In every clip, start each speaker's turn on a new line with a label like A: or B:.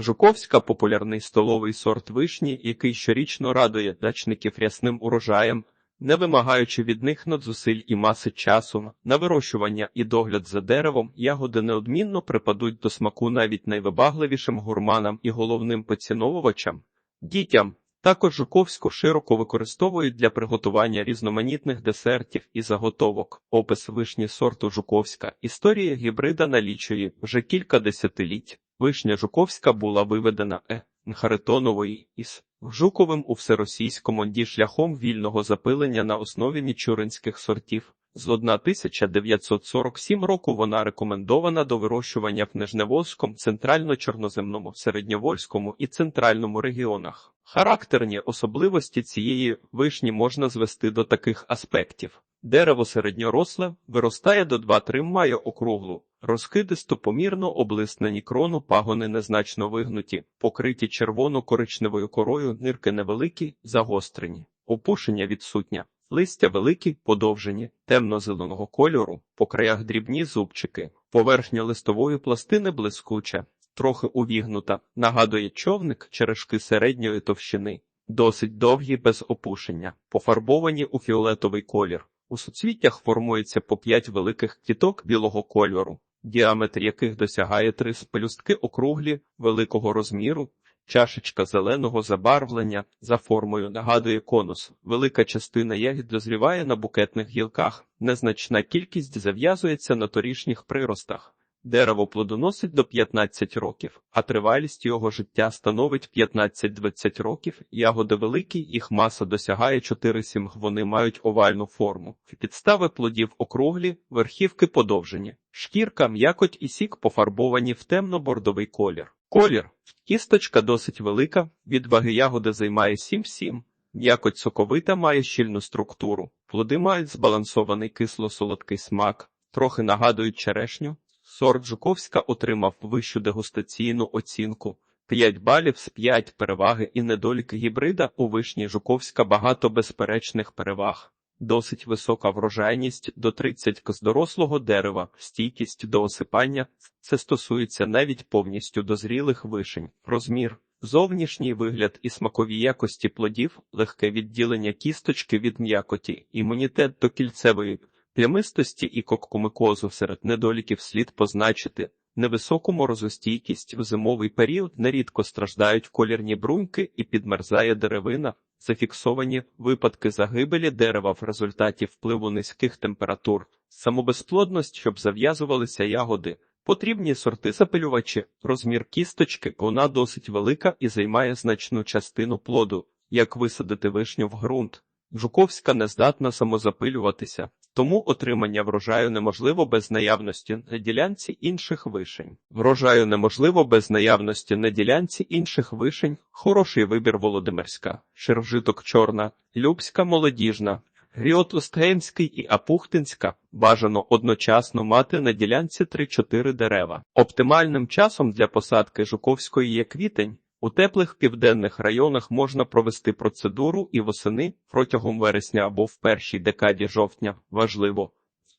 A: Жуковська популярний столовий сорт вишні, який щорічно радує дачників рясним урожаєм, не вимагаючи від них надзусиль і маси часу на вирощування і догляд за деревом, ягоди неодмінно припадуть до смаку навіть найвибагливішим гурманам і головним поціновувачам дітям. Також жуковську широко використовують для приготування різноманітних десертів і заготовок. Опис вишні сорту Жуковська. Історія гібрида налічує вже кілька десятиліть. Вишня Жуковська була виведена Е. Харитонової із Жуковим у всеросійському ді шляхом вільного запилення на основі мічуринських сортів. З 1947 року вона рекомендована до вирощування в Нижневолзькому, центрально-чорноземному, середньовольському і центральному регіонах. Характерні особливості цієї вишні можна звести до таких аспектів. Дерево середньоросле, виростає до 2-3 має округлу, розхидисто помірно облиснені крону, пагони незначно вигнуті, покриті червоно-коричневою корою, нирки невеликі, загострені, опушення відсутня. Листя великі, подовжені, темно-зеленого кольору, по краях дрібні зубчики, поверхня листової пластини блискуча, трохи увігнута, нагадує човник черешки середньої товщини, досить довгі без опушення, пофарбовані у фіолетовий колір. У суцвіттях формується по п'ять великих квіток білого кольору, діаметр яких досягає три спелюстки округлі великого розміру, чашечка зеленого забарвлення за формою нагадує конус. Велика частина ягід дозріває на букетних гілках, незначна кількість зав'язується на торішніх приростах. Дерево плодоносить до 15 років, а тривалість його життя становить 15-20 років. Ягоди великі, їх маса досягає 4-7 Вони мають овальну форму. Підстави плодів округлі, верхівки подовжені. Шкірка, м'якоть і сік пофарбовані в темно-бордовий колір. Колір. Кісточка досить велика, від ваги ягоди займає 7-7. М'якоть соковита має щільну структуру. Плоди мають збалансований кисло-солодкий смак, трохи нагадують черешню. Сорт Жуковська отримав вищу дегустаційну оцінку 5 балів з 5 переваги і недоліки гібрида у вишні Жуковська багато безперечних переваг. Досить висока врожайність до 30 з дорослого дерева, стійкість до осипання. Це стосується навіть повністю дозрілих вишень. Розмір, зовнішній вигляд і смакові якості плодів, легке відділення кісточки від м'якоті, імунітет до кільцевої плямистості і коккомикозу серед недоліків слід позначити. Невисоку морозостійкість в зимовий період нерідко страждають колірні бруньки і підмерзає деревина. Зафіксовані випадки загибелі дерева в результаті впливу низьких температур, самобезплодність, щоб зав'язувалися ягоди, потрібні сорти запилювачі, розмір кісточки, вона досить велика і займає значну частину плоду, як висадити вишню в ґрунт. Жуковська не здатна самозапилюватися, тому отримання врожаю неможливо без наявності на ділянці інших вишень. Врожаю неможливо без наявності на ділянці інших вишень. Хороший вибір Володимирська, Ширвжиток чорна, Любська молодіжна, Гріот Устгенський і Апухтинська бажано одночасно мати на ділянці 3-4 дерева. Оптимальним часом для посадки Жуковської є квітень. У теплих південних районах можна провести процедуру і восени протягом вересня або в першій декаді жовтня. Важливо.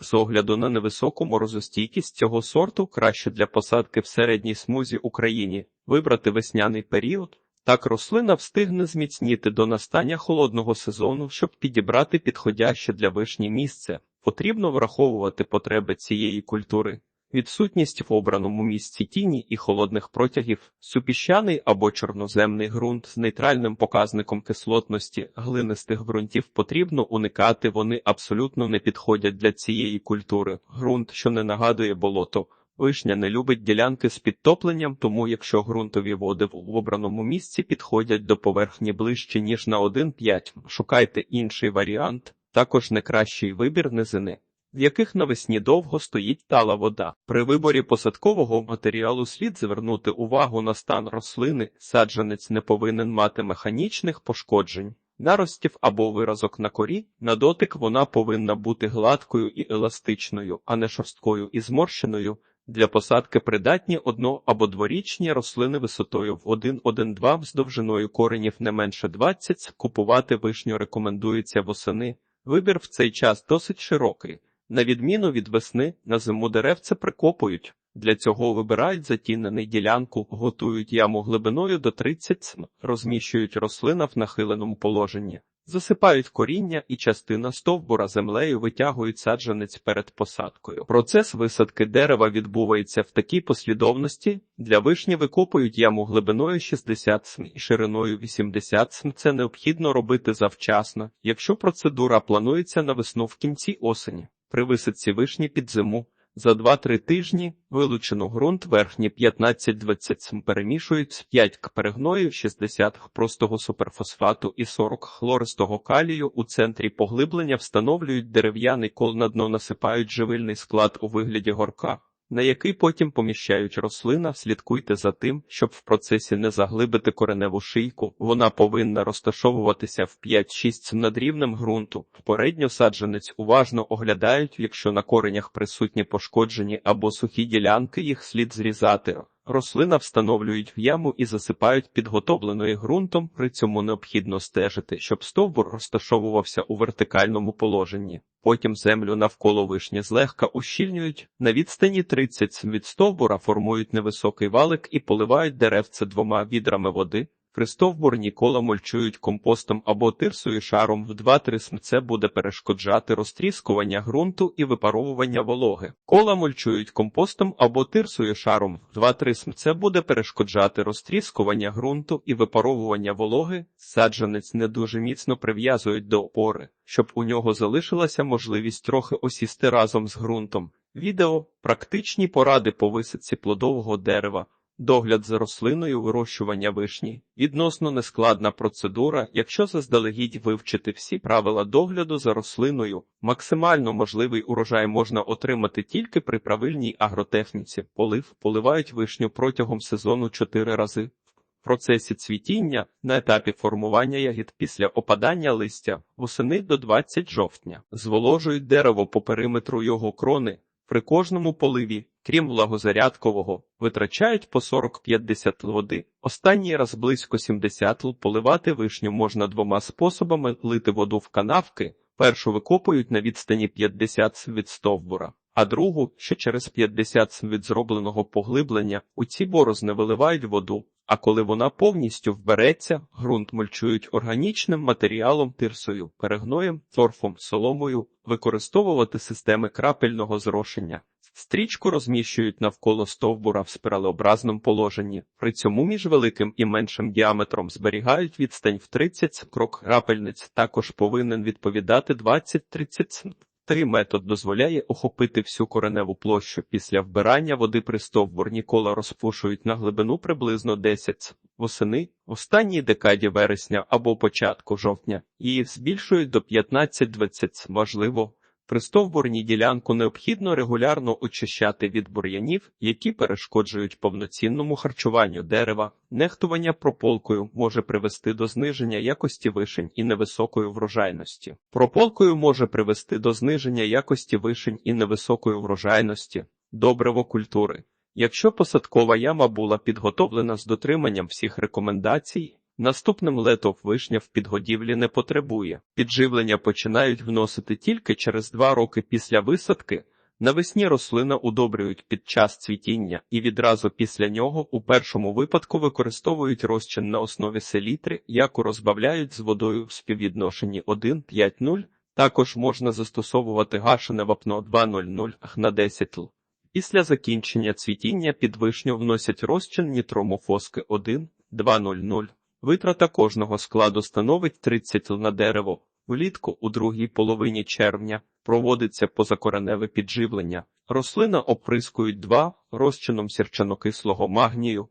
A: З огляду на невисоку морозостійкість цього сорту краще для посадки в середній смузі Україні вибрати весняний період. Так рослина встигне зміцніти до настання холодного сезону, щоб підібрати підходяще для вишні місце. Потрібно враховувати потреби цієї культури. Відсутність в обраному місці тіні і холодних протягів, супіщаний або чорноземний ґрунт з нейтральним показником кислотності глинистих ґрунтів потрібно уникати, вони абсолютно не підходять для цієї культури. Ґрунт, що не нагадує болото. Вишня не любить ділянки з підтопленням, тому якщо ґрунтові води в обраному місці підходять до поверхні ближче, ніж на 1,5, шукайте інший варіант, також не кращий вибір низини в яких навесні довго стоїть тала вода. При виборі посадкового матеріалу слід звернути увагу на стан рослини, саджанець не повинен мати механічних пошкоджень. Наростів або виразок на корі, на дотик вона повинна бути гладкою і еластичною, а не шорсткою і зморщеною. Для посадки придатні одно- або дворічні рослини висотою в 1-1-2 з довжиною коренів не менше 20. Купувати вишню рекомендується восени. Вибір в цей час досить широкий. На відміну від весни, на зиму деревце прикопують. Для цього вибирають затінений ділянку, готують яму глибиною до 30 см, розміщують рослина в нахиленому положенні, засипають коріння і частина стовбура землею витягують саджанець перед посадкою. Процес висадки дерева відбувається в такій послідовності. Для вишні викопують яму глибиною 60 см і шириною 80 см. Це необхідно робити завчасно, якщо процедура планується на весну в кінці осені. При висадці вишні під зиму за 2-3 тижні вилучено ґрунт верхні 15-20 см перемішують з 5 к перегною, 60 х простого суперфосфату і 40 хлористого калію. У центрі поглиблення встановлюють дерев'яний кол на дно насипають живильний склад у вигляді горка. На який потім поміщають рослина, слідкуйте за тим, щоб в процесі не заглибити кореневу шийку. Вона повинна розташовуватися в 5-6 см над рівнем ґрунту. Попередньо саджанець уважно оглядають, якщо на коренях присутні пошкоджені або сухі ділянки, їх слід зрізати. Рослина встановлюють в яму і засипають підготовленою ґрунтом, при цьому необхідно стежити, щоб стовбур розташовувався у вертикальному положенні. Потім землю навколо вишні злегка ущільнюють, на відстані 30 від стовбура формують невисокий валик і поливають деревце двома відрами води. При стовбурні кола мульчують компостом або тирсою шаром в 2-3 см. Це буде перешкоджати розтріскування ґрунту і випаровування вологи. Кола мульчують компостом або тирсою шаром в 2-3 см. Це буде перешкоджати розтріскування ґрунту і випаровування вологи. Саджанець не дуже міцно прив'язують до опори, щоб у нього залишилася можливість трохи осісти разом з ґрунтом. Відео практичні поради по висадці плодового дерева. Догляд за рослиною вирощування вишні відносно нескладна процедура, якщо заздалегідь вивчити всі правила догляду за рослиною, максимально можливий урожай можна отримати тільки при правильній агротехніці. Полив поливають вишню протягом сезону 4 рази. В процесі цвітіння на етапі формування ягід після опадання листя восени до 20 жовтня зволожують дерево по периметру його крони. При кожному поливі, крім влагозарядкового, витрачають по 40-50 л води. Останній раз близько 70 л поливати вишню можна двома способами лити воду в канавки. Першу викопують на відстані 50 см від стовбура, а другу, ще через 50 см від зробленого поглиблення, у ці борозни виливають воду. А коли вона повністю вбереться, ґрунт мульчують органічним матеріалом тирсою, перегноєм, торфом, соломою, використовувати системи крапельного зрошення. Стрічку розміщують навколо стовбура в спіралеобразному положенні. При цьому між великим і меншим діаметром зберігають відстань в 30. Крок крапельниць також повинен відповідати 20-30 см. Три метод дозволяє охопити всю кореневу площу після вбирання води при стовбурні кола розпушують на глибину приблизно 10 восени, восени, останній декаді вересня або початку жовтня, її збільшують до 15-20 см. Можливо, при стовбурній ділянку необхідно регулярно очищати від бур'янів, які перешкоджують повноцінному харчуванню дерева. Нехтування прополкою може привести до зниження якості вишень і невисокої врожайності. Прополкою може привести до зниження якості вишень і невисокої врожайності, добриво культури. Якщо посадкова яма була підготовлена з дотриманням всіх рекомендацій, Наступним летов вишня в підгодівлі не потребує. Підживлення починають вносити тільки через два роки після висадки. Навесні рослина удобрюють під час цвітіння і відразу після нього у першому випадку використовують розчин на основі селітри, яку розбавляють з водою в співвідношенні 1,5,0. Також можна застосовувати гашене вапно 2,00 на 10 л. Після закінчення цвітіння під вишню вносять розчин нітромофоски 1,2,00. Витрата кожного складу становить 30 л на дерево. Влітку у другій половині червня проводиться позакореневе підживлення. Рослина оприскують 2 розчином сірчанокислого магнію.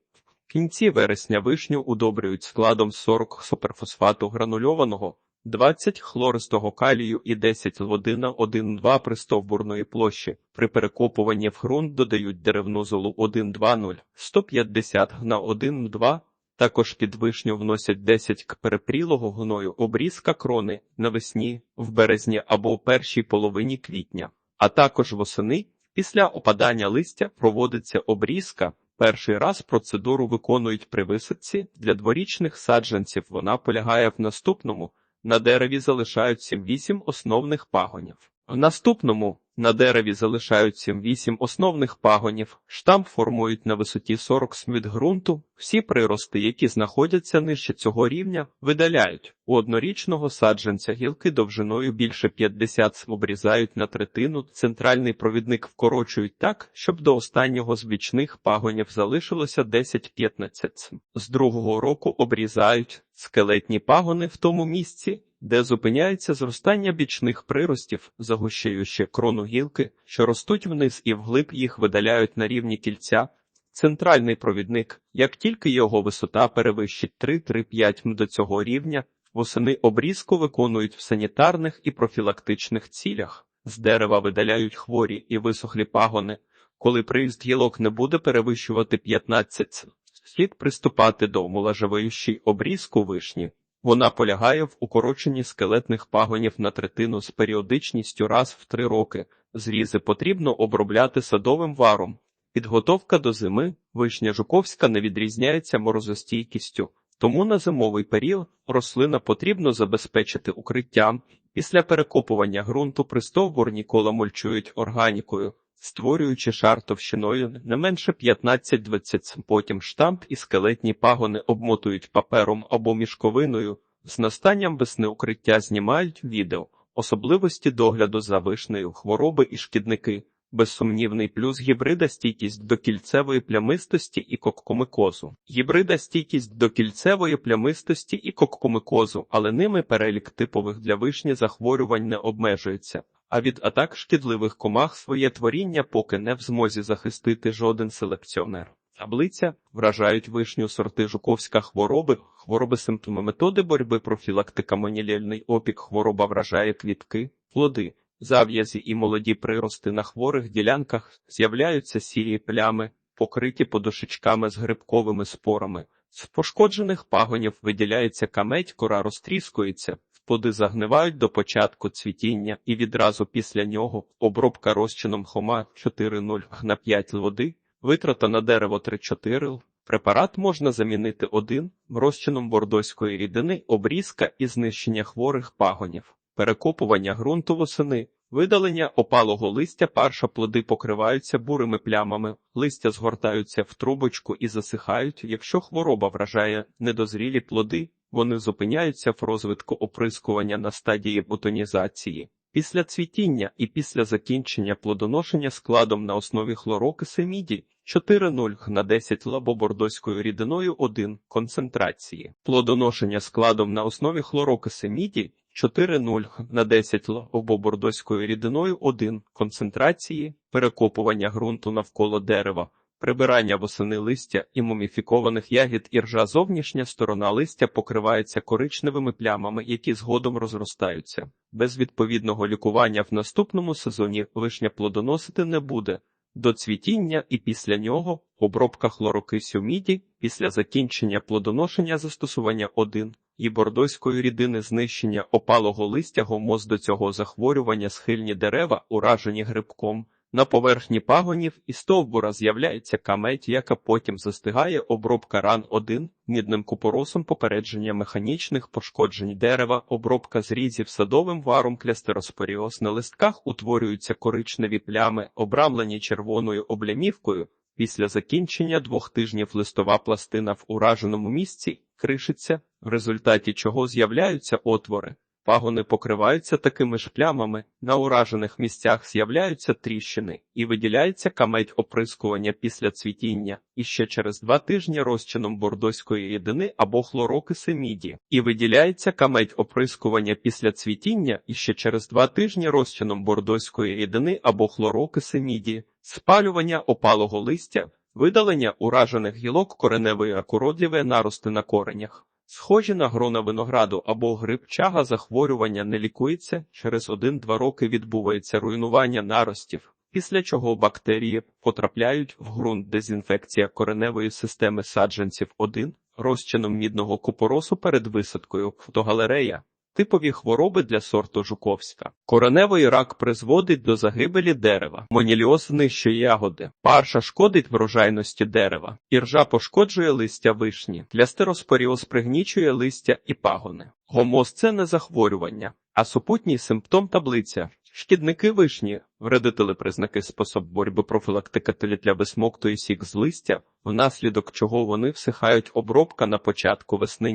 A: В кінці вересня вишню удобрюють складом 40 суперфосфату гранульованого, 20 хлористого калію і 10 води на 1,2 пристовбурної площі. При перекопуванні в ґрунт додають деревну золу 1,2,0, 150 на 1,2 також під вишню вносять 10 к перепрілого гною обрізка крони навесні, в березні або в першій половині квітня, а також восени. Після опадання листя проводиться обрізка. Перший раз процедуру виконують при висадці. Для дворічних саджанців вона полягає в наступному. На дереві залишають 7-8 основних пагонів. В наступному на дереві залишаються 8 основних пагонів, штамп формують на висоті 40 см ґрунту. Всі прирости, які знаходяться нижче цього рівня, видаляють. У однорічного саджанця гілки довжиною більше 50 см обрізають на третину, центральний провідник вкорочують так, щоб до останнього з бічних пагонів залишилося 10-15 см. З другого року обрізають скелетні пагони в тому місці, де зупиняється зростання бічних приростів, загущуючи крону гілки, що ростуть вниз і вглиб їх видаляють на рівні кільця. Центральний провідник, як тільки його висота перевищить 3-3-5 м до цього рівня, восени обрізку виконують в санітарних і профілактичних цілях. З дерева видаляють хворі і висохлі пагони. Коли приїзд гілок не буде перевищувати 15 см, слід приступати до омолаживаючої обрізку вишні. Вона полягає в укороченні скелетних пагонів на третину з періодичністю раз в три роки. Зрізи потрібно обробляти садовим варом. Підготовка до зими вишня жуковська не відрізняється морозостійкістю, тому на зимовий період рослина потрібно забезпечити укриттям. Після перекопування ґрунту пристовбур ніколи мульчують органікою, створюючи шар товщиною не менше 15-20 Потім штамп і скелетні пагони обмотують папером або мішковиною. З настанням весни укриття знімають відео, особливості догляду за вишнею, хвороби і шкідники. Безсумнівний плюс гібрида стійкість до кільцевої плямистості і коккомикозу. Гібрида стійкість до кільцевої плямистості і коккомикозу, але ними перелік типових для вишні захворювань не обмежується. А від атак шкідливих комах своє творіння поки не в змозі захистити жоден селекціонер. Таблиця вражають вишню сорти жуковська хвороби, хвороби симптоми методи боротьби профілактика монілельний опік, хвороба вражає квітки, плоди. Зав'язі і молоді прирости на хворих ділянках з'являються сірі плями, покриті подушечками з грибковими спорами. З пошкоджених пагонів виділяється камедь, кора розтріскується, плоди загнивають до початку цвітіння і відразу після нього обробка розчином хома 4,0 на 5 води, витрата на дерево 3-4 л. Препарат можна замінити один розчином бордоської рідини, обрізка і знищення хворих пагонів, перекопування ґрунту восени, видалення опалого листя парша плоди покриваються бурими плямами, листя згортаються в трубочку і засихають, якщо хвороба вражає недозрілі плоди, вони зупиняються в розвитку оприскування на стадії бутонізації. Після цвітіння і після закінчення плодоношення складом на основі хлорокиси міді 4,0 на 10 лабобордоською рідиною 1 концентрації. Плодоношення складом на основі хлорокиси міді 4,0 на 10 лабобордоською рідиною 1 концентрації, перекопування ґрунту навколо дерева, прибирання восени листя і муміфікованих ягід іржа зовнішня сторона листя покривається коричневими плямами, які згодом розростаються. Без відповідного лікування в наступному сезоні вишня плодоносити не буде. До цвітіння і після нього обробка хлорокисю міді, після закінчення плодоношення застосування 1 і бордоської рідини знищення опалого листя гомоз до цього захворювання схильні дерева, уражені грибком. На поверхні пагонів і стовбура з'являється камедь, яка потім застигає обробка ран 1 мідним купоросом попередження механічних пошкоджень дерева, обробка зрізів садовим варом клястероспоріоз на листках утворюються коричневі плями, обрамлені червоною облямівкою. Після закінчення двох тижнів листова пластина в ураженому місці кришиться, в результаті чого з'являються отвори. Пагони покриваються такими ж плямами, на уражених місцях з'являються тріщини і виділяється камедь оприскування після цвітіння, і ще через два тижні розчином бордоської рідини або хлорокиси міді, і виділяється камедь оприскування після цвітіння і ще через два тижні розчином бордоської рідини або хлорокиси міді, спалювання опалого листя, видалення уражених гілок кореневої акуродлівої нарости на коренях. Схожі на грона винограду або гриб чага захворювання не лікується, через 1-2 роки відбувається руйнування наростів, після чого бактерії потрапляють в ґрунт дезінфекція кореневої системи саджанців 1, розчином мідного купоросу перед висадкою, фотогалерея. Типові хвороби для сорту Жуковська. Кореневий рак призводить до загибелі дерева, моніліоз знищує ягоди, парша шкодить врожайності дерева, іржа пошкоджує листя вишні, лястероспоріоз пригнічує листя і пагони. Гомоз – це не захворювання, а супутній симптом таблиця. Шкідники вишні, вредители признаки спосіб боротьби профілактика для висмоктує сік з листя, внаслідок чого вони всихають обробка на початку весни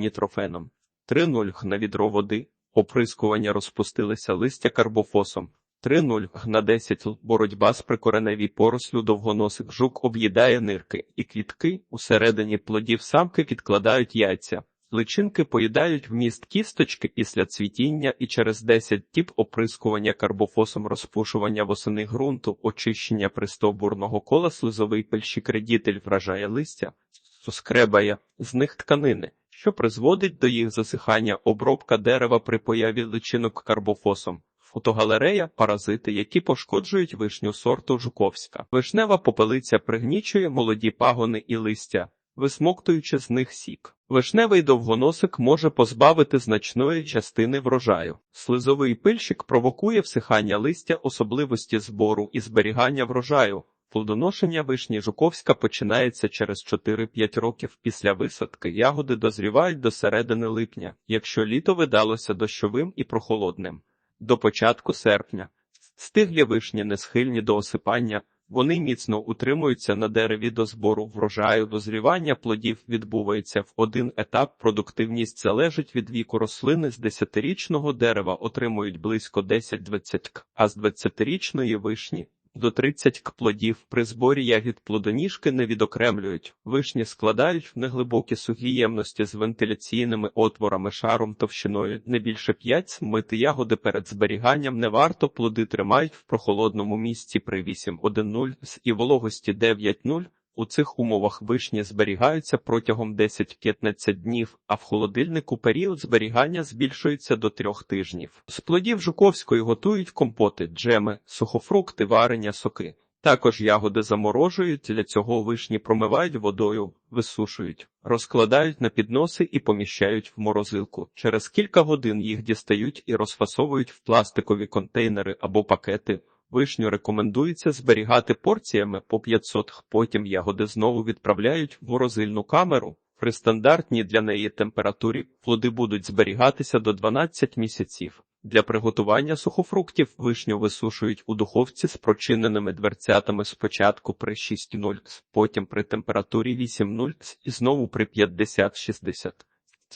A: нітрофеном. 3.0 на відро води, оприскування розпустилися листя карбофосом. 3.0 на 10 л боротьба з прикореневій порослю довгоносик жук об'їдає нирки і квітки, усередині плодів самки відкладають яйця. Личинки поїдають вміст кісточки після цвітіння і через 10 тіп оприскування карбофосом розпушування восени ґрунту, очищення пристовбурного кола слизовий пельщикредітель вражає листя, соскребає з них тканини, що призводить до їх засихання обробка дерева при появі личинок карбофосом. Фотогалерея паразити, які пошкоджують вишню сорту Жуковська. Вишнева попелиця пригнічує молоді пагони і листя, висмоктуючи з них сік. Вишневий довгоносик може позбавити значної частини врожаю. Слизовий пильщик провокує всихання листя, особливості збору і зберігання врожаю. Плодоношення вишні Жуковська починається через 4-5 років після висадки. Ягоди дозрівають до середини липня, якщо літо видалося дощовим і прохолодним. До початку серпня. Стиглі вишні не схильні до осипання, вони міцно утримуються на дереві до збору врожаю, дозрівання плодів відбувається в один етап. Продуктивність залежить від віку рослини з 10-річного дерева отримують близько 10-20 к, а з 20-річної вишні до 30 к плодів при зборі ягід плодоніжки не відокремлюють. Вишні складають в неглибокі сухі ємності з вентиляційними отворами шаром товщиною не більше 5 см. Мити ягоди перед зберіганням не варто, плоди тримають в прохолодному місці при 8,1,0 з і вологості 9,0. У цих умовах вишні зберігаються протягом 10-15 днів, а в холодильнику період зберігання збільшується до трьох тижнів. З плодів жуковської готують компоти, джеми, сухофрукти, варення, соки. Також ягоди заморожують, для цього вишні промивають водою, висушують, розкладають на підноси і поміщають в морозилку. Через кілька годин їх дістають і розфасовують в пластикові контейнери або пакети. Вишню рекомендується зберігати порціями по 500 х. Потім ягоди знову відправляють в морозильну камеру. При стандартній для неї температурі плоди будуть зберігатися до 12 місяців. Для приготування сухофруктів вишню висушують у духовці з прочиненими дверцятами спочатку при 6.0, потім при температурі 8.0 і знову при 50-60.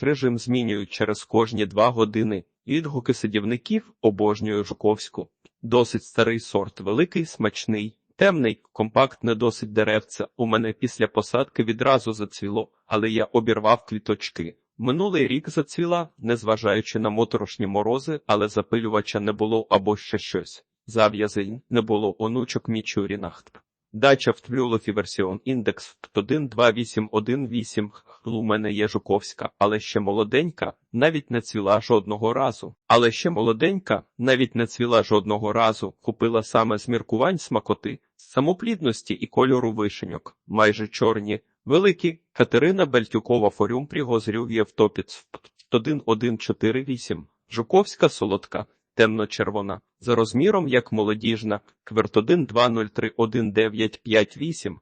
A: Режим змінюють через кожні 2 години. Відгуки садівників обожнюю Жуковську. Досить старий сорт, великий, смачний, темний, компактне досить деревце. У мене після посадки відразу зацвіло, але я обірвав квіточки. Минулий рік зацвіла, незважаючи на моторошні морози, але запилювача не було або ще щось. Зав'язень не було онучок Мічурінахт. Дача в Твлюлофі версіон індекс 12818. У мене є Жуковська, але ще молоденька, навіть не цвіла жодного разу. Але ще молоденька, навіть не цвіла жодного разу. Купила саме з міркувань смакоти, самоплідності і кольору вишеньок, майже чорні, великі. Катерина Бельтюкова форюм Пригозрюв Євтопіц 1148. Жуковська солодка темно-червона, за розміром як молодіжна, квертодин 2031958,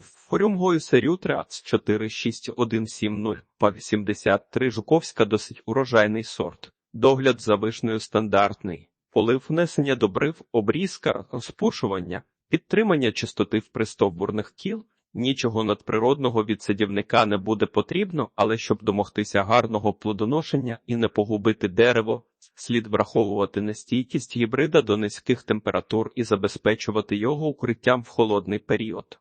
A: Форюмгою серію 46170, па 83 Жуковська досить урожайний сорт. Догляд за вишнею стандартний, полив внесення добрив, обрізка, розпушування, підтримання чистоти в пристовбурних кіл, Нічого надприродного від садівника не буде потрібно, але щоб домогтися гарного плодоношення і не погубити дерево, слід враховувати нестійкість гібрида до низьких температур і забезпечувати його укриттям в холодний період.